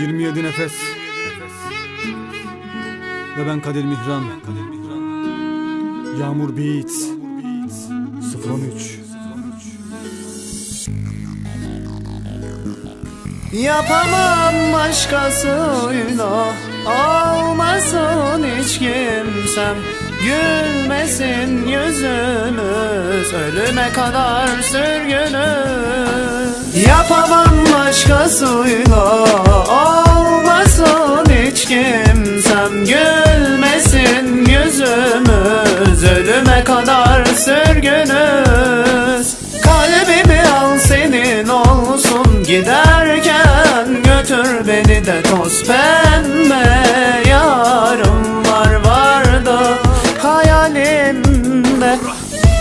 27 nefes. Ve ben Kadir Mihran. Yağmur Beats 013 Yapamam başkasıyla Almasın hiç kimsem. Gülmesin yüzümüz Ölüme kadar sürgünüz. Yapamam başkasıyla kimsem Gülmesin yüzümüz Ölüme kadar sürgünüz. Kalbimi al senin olsun Giderken götür beni de toz pembe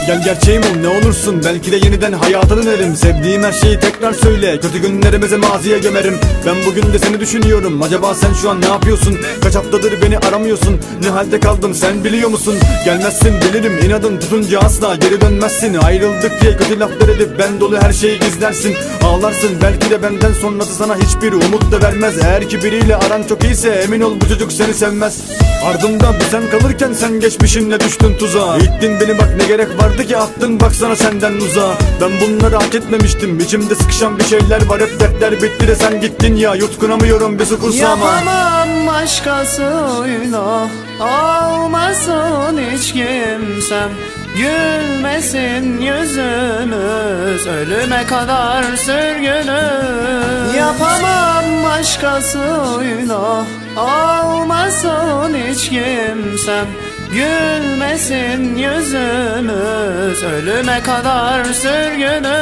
Gel gerçeğim ol ne olursun. Belki de yeniden hayata dönerim Sevdiğim her şeyi tekrar söyle. Kötü günlerimizi maziye gömerim. Ben bugün de seni düşünüyorum. Acaba sen şu an ne yapıyorsun? Kaç haftadır beni aramıyorsun? Ne halde kaldım sen biliyor musun? Gelmezsin bilirim inadın tutunca asla geri dönmezsin. Ayrıldık diye kötü laflar edip Ben dolu her şeyi gizlersin. Ağlarsın belki de benden sonrası sana hiçbir umut da vermez. Eğer ki biriyle aran çok iyiyse Emin ol bu çocuk seni sevmez. Ardımda bir sen kalırken sen geçmişinle düştün tuzağa. İttin beni bak ne gerek vardı ki attın baksana senden uzağa Ben bunları hak etmemiştim. İçimde sıkışan bir şeyler var Hep dertler bitti de sen gittin ya. Yutkunamıyorum bir su kursağıma Yapamam başkasıyla Almasın hiç kimsem. Gülmesin yüzümüz. Ölüme kadar sürgünüz. Yapamam başkasıyla Almasın hiç kimsem Gülmesin yüzümüz Ölüme kadar sürgünüz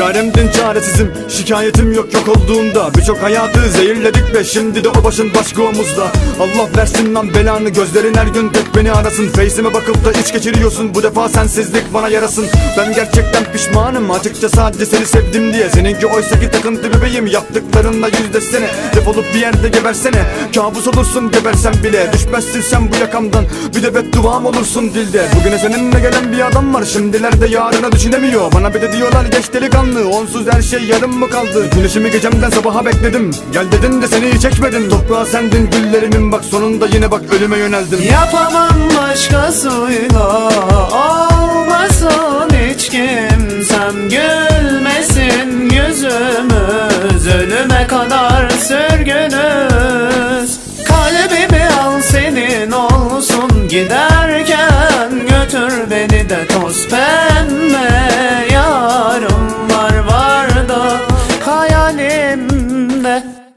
Çaremden çaresizim şikayetim yok yok olduğunda. Birçok hayatı zehirledik ve şimdi de o başın başka omuzda Allah versin lan belanı gözlerin her gün tek beni arasın. Face'ime bakıp da iç geçiriyorsun bu defa sensizlik bana yarasın. Ben gerçekten pişmanım açıkça sadece seni sevdim diye. Seninki oysa ki takıntı bebeğim yaptıklarınla yüzleşsene. Defolup bir yerde gebersene. Kabus olursun gebersen bile. Düşmezsin sen bu yakamdan bir de bedduam olursun dilde. Bugüne seninle gelen bir adam var şimdilerde yarına düşünemiyor. Bana bir de diyorlar geç delikanlı onsuz her şey yarım mı kaldı? Güneşimi gecemden sabaha bekledim. Gel dedin de seni çekmedim Toprağa sendin güllerimin. Bak sonunda yine bak ölüme yöneldim. Yapamam başkasıyla Olmasın hiç kimsem Gülmesin yüzümüz. Ölüme kadar sürgünüz. Kalbimi al senin olsun. Giderken götür beni de toz pembe Yarım